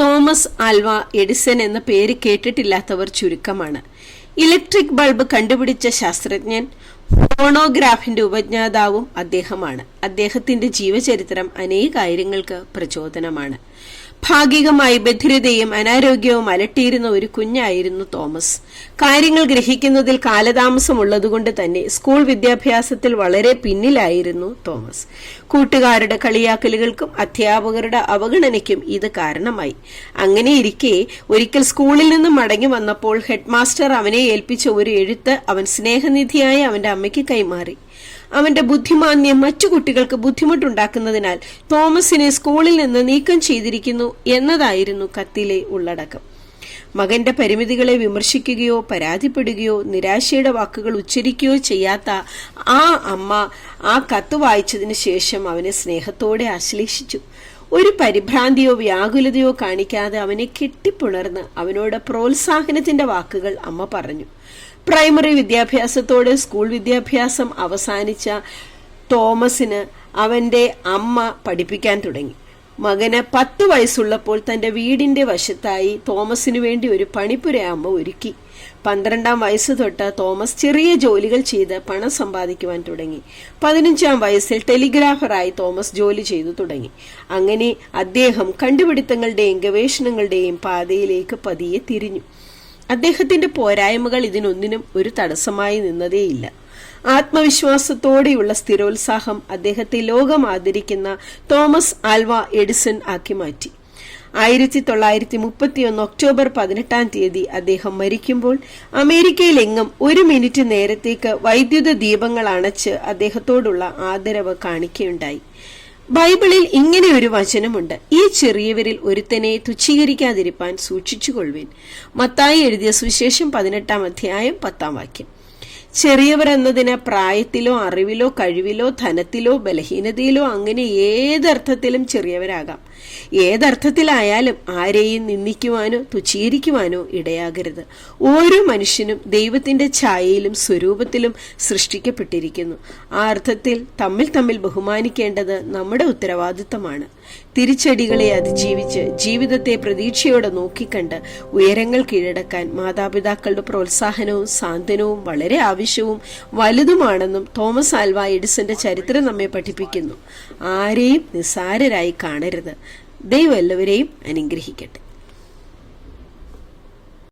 Thomas Alva Edison എന്ന പേര് കേട്ടിട്ടില്ലാത്തവർ ചുരുക്കമാണ്. ഇലക്ട്രിക് ബൾബ് കണ്ടുപിടിച്ച ശാസ്ത്രജ്ഞൻ ഫോണോഗ്രാഫിന്റെ ഉപജ്ഞാതാവും അദ്ദേഹമാണ്. അദ്ദേഹത്തിന്റെ ജീവചരിത്രം അനേക കാര്യങ്ങൾക്ക് പ്രചോദനമാണ്. ഭാഗികമായി ബധിരതയും അനാരോഗ്യവും അലട്ടിയിരുന്ന ഒരു കുഞ്ഞായിരുന്നു തോമസ്. കാര്യങ്ങൾ ഗ്രഹിക്കുന്നതിൽ കാലതാമസമുള്ളതുകൊണ്ട് തന്നെ സ്കൂൾ വിദ്യാഭ്യാസത്തിൽ വളരെ പിന്നിലായിരുന്നു തോമസ്. കൂട്ടുകാരുടെ കളിയാക്കലുകൾക്കും അധ്യാപകരുടെ അവഗണനയ്ക്കും ഇത് കാരണമായി. അങ്ങനെയിരിക്കെ ഒരിക്കൽ സ്കൂളിൽ നിന്ന് മടങ്ങി വന്നപ്പോൾ ഹെഡ്മാസ്റ്റർ അവനെ ഏൽപ്പിച്ച ഒരു എഴുത്ത് അവൻ സ്നേഹനിധിയായ അവന്റെ അമ്മയ്ക്ക് കൈമാറി. അവന്റെ ബുദ്ധിമാന്യം മറ്റു കുട്ടികൾക്ക് ബുദ്ധിമുട്ടുണ്ടാക്കുന്നതിനാൽ തോമസിനെ സ്കൂളിൽ നിന്ന് നീക്കം ചെയ്തിരിക്കുന്നു എന്നതായിരുന്നു കത്തിലെ ഉള്ളടക്കം. മകന്റെ പരിമിതികളെ വിമർശിക്കുകയോ പരാതിപ്പെടുകയോ നിരാശയുടെ വാക്കുകൾ ഉച്ചരിക്കുകയോ ചെയ്യാത്ത ആ അമ്മ ആ കത്ത് വായിച്ചതിന് ശേഷം അവനെ സ്നേഹത്തോടെ ആശ്ലേഷിച്ചു. ഒരു പരിഭ്രാന്തിയോ വ്യാകുലതയോ കാണിക്കാതെ അവനെ കെട്ടിപ്പുണർന്ന് അവനോട് പ്രോത്സാഹനത്തിന്റെ വാക്കുകൾ അമ്മ പറഞ്ഞു. പ്രൈമറി വിദ്യാഭ്യാസത്തോടെ സ്കൂൾ വിദ്യാഭ്യാസം അവസാനിച്ച തോമസിന് അവന്റെ അമ്മ പഠിപ്പിക്കാൻ തുടങ്ങി. മകന് പത്ത് വയസ്സുള്ളപ്പോൾ തന്റെ വീടിന്റെ വശത്തായി തോമസിനു വേണ്ടി ഒരു പണിപ്പുര അമ്മ ഒരുക്കി. പന്ത്രണ്ടാം വയസ്സ് തൊട്ട് തോമസ് ചെറിയ ജോലികൾ ചെയ്ത് പണം സമ്പാദിക്കുവാൻ തുടങ്ങി. പതിനഞ്ചാം വയസ്സിൽ ടെലിഗ്രാഫറായി തോമസ് ജോലി ചെയ്തു തുടങ്ങി. അങ്ങനെ അദ്ദേഹം കണ്ടുപിടുത്തങ്ങളുടെയും ഗവേഷണങ്ങളുടെയും പാതയിലേക്ക് പതിയെ തിരിഞ്ഞു. അദ്ദേഹത്തിന്റെ പോരായ്മകൾ ഇതിനൊന്നിനും ഒരു തടസ്സമായി നിന്നതേയില്ല. ആത്മവിശ്വാസത്തോടെയുള്ള സ്ഥിരോത്സാഹം അദ്ദേഹത്തെ ലോകം ആദരിക്കുന്ന തോമസ് ആൽവ എഡിസൺ ആക്കി മാറ്റി. ആയിരത്തി തൊള്ളായിരത്തി മുപ്പത്തിയൊന്ന് ഒക്ടോബർ പതിനെട്ടാം തീയതി അദ്ദേഹം മരിക്കുമ്പോൾ അമേരിക്കയിലെങ്ങും ഒരു മിനിറ്റ് നേരത്തേക്ക് വൈദ്യുത ദീപങ്ങൾ അണച്ച് അദ്ദേഹത്തോടുള്ള ആദരവ് കാണിക്കുകയുണ്ടായി. ബൈബിളിൽ ഇങ്ങനെ ഒരു വചനമുണ്ട്. ഈ ചെറിയവരിൽ ഒരുത്തനെ തുച്ഛീകരിക്കാതിരിപ്പാൻ സൂക്ഷിച്ചുകൊള്ളുവിൻ. മത്തായി എഴുതിയ സുവിശേഷം പതിനെട്ടാം അധ്യായം പത്താം വാക്യം. ചെറിയവർ എന്നതിന് പ്രായത്തിലോ അറിവിലോ കഴിവിലോ ധനത്തിലോ ബലഹീനതയിലോ അങ്ങനെ ഏതർത്ഥത്തിലും ചെറിയവരാകാം. ഏതർത്ഥത്തിലായാലും ആരെയും നിന്ദിക്കുവാനോ തുച്ഛീകരിക്കുവാനോ ഇടയാകരുത്. ഓരോ മനുഷ്യനും ദൈവത്തിന്റെ ഛായയിലും സ്വരൂപത്തിലും സൃഷ്ടിക്കപ്പെട്ടിരിക്കുന്നു. ആ അർത്ഥത്തിൽ തമ്മിൽ തമ്മിൽ ബഹുമാനിക്കേണ്ടത് നമ്മുടെ ഉത്തരവാദിത്തമാണ്. തിരിച്ചടികളെ അതിജീവിച്ച് ജീവിതത്തെ പ്രതീക്ഷയോടെ നോക്കിക്കണ്ട് ഉയരങ്ങൾ കീഴടക്കാൻ മാതാപിതാക്കളുടെ പ്രോത്സാഹനവും സാന്ത്വനവും വളരെ ആവശ്യവും വലുതുമാണെന്നും തോമസ് ആൽവ എഡിസന്റെ ചരിത്രം നമ്മെ പഠിപ്പിക്കുന്നു. ആരെയും നിസ്സാരരായി കാണരുത്. ദൈവം എല്ലാവരെയും അനുഗ്രഹിക്കട്ടെ.